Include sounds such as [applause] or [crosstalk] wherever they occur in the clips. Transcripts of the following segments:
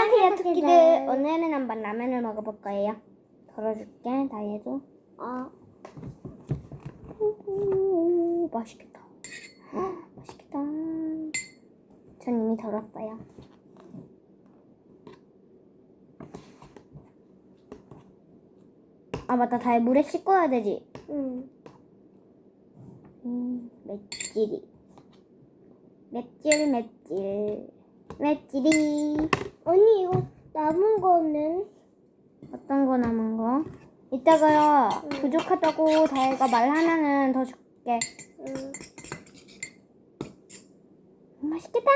안녕하세요, 토끼들. 오늘은 한번 라면을 먹어볼 거예요. 덜어줄게, 다이에도. 어, 오, 맛있겠다. 헉, 맛있겠다. 전 이미 덜었어요. 아, 맞다. 다이 물에 씻고야 되지. 응. 음, 맵찔이. 맵찔, 맵찔. 맵찔이. 언니 이거 남은 거는? 어떤 거 남은 거? 이따가요, 응. 부족하다고 다이가 말하면은 더 줄게. 응. 음, 맛있겠다.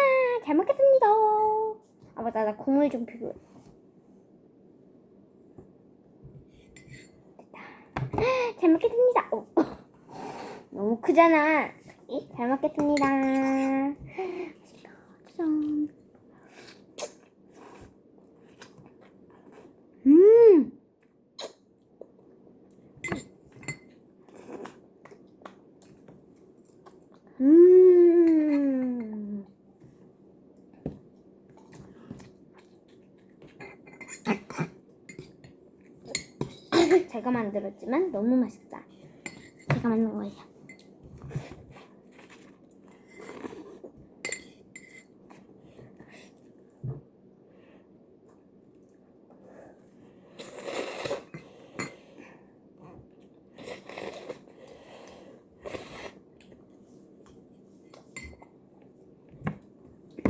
잘 먹겠습니다. 아, 맞다. 나 국물 좀 필요해. 됐다. 잘 먹겠습니다. 오. [laughs] 너무 크잖아. 잘 먹겠습니다. 맛있다. 짠. 음. 음. 제가 만들었지만 너무 맛있다. 제가 만든 거예요.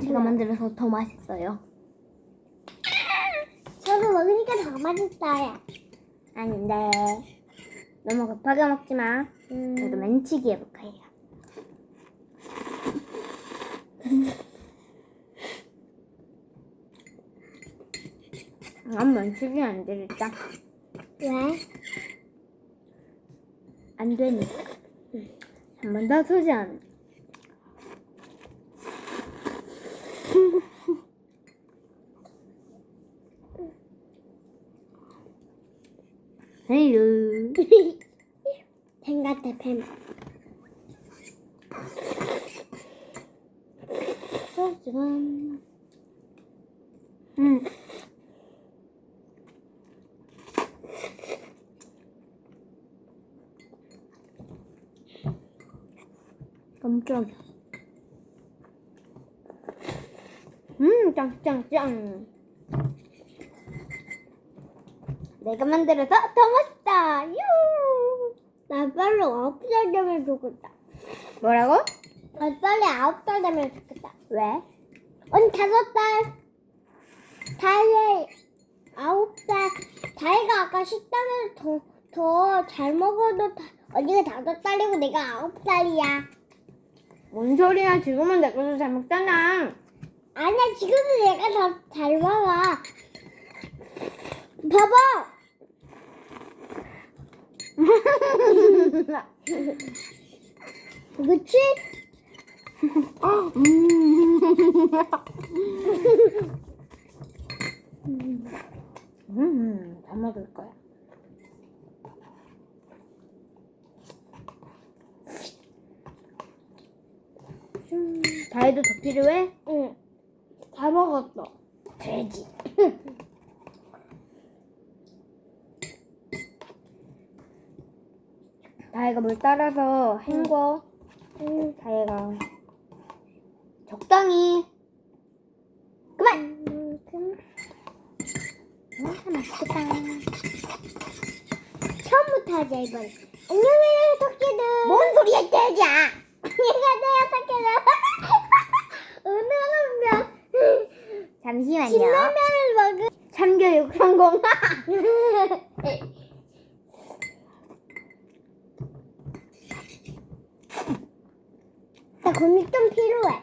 제가 만들어서 더 맛있어요. 저도 먹으니까 더 맛있어요. 아닌데 너무 급하게 먹지 마. 음. 그래도 맨치기 해볼 거예요. 난 맨치기 안 되겠다. 왜? 안 되니까. 한번더 도전. 헬 [laughs] 뱀 같아 뱀. 짜잔. 음. 깜짝이야. 음, 짱짱짱. 내가 만들어서 더 맛있다. 유. 나 빨리 아홉 살 되면 좋겠다. 뭐라고? 나 빨리 아홉 살 되면 좋겠다. 왜? 언니 다섯 살. 다혜 아홉 살. 다혜가 아까 식당에서 더 더 잘 먹어도 다, 언니가 다섯 살이고 내가 아홉 살이야. 뭔 소리야? 지금은 내가 더잘 먹잖아. 아니야 지금은 내가 더 잘 먹어. 봐봐. [laughs] 그치? 음, 잘 먹을 거야. 음, 다이도 더 필요해? 응. 다 먹었어. 돼지. 다이가 물 따라서 헹궈. 응. 다이가 적당히. 그만. 음, 맛있겠다. 처음부터 하자 이번. 안녕해요 토끼들. 뭔 소리야, 돼지야? 안녕하세요 토끼들. 오늘은 [laughs] 잠시만요. 신라면을 먹은. 참교육 성공. [laughs] 나 고민 좀 필요해.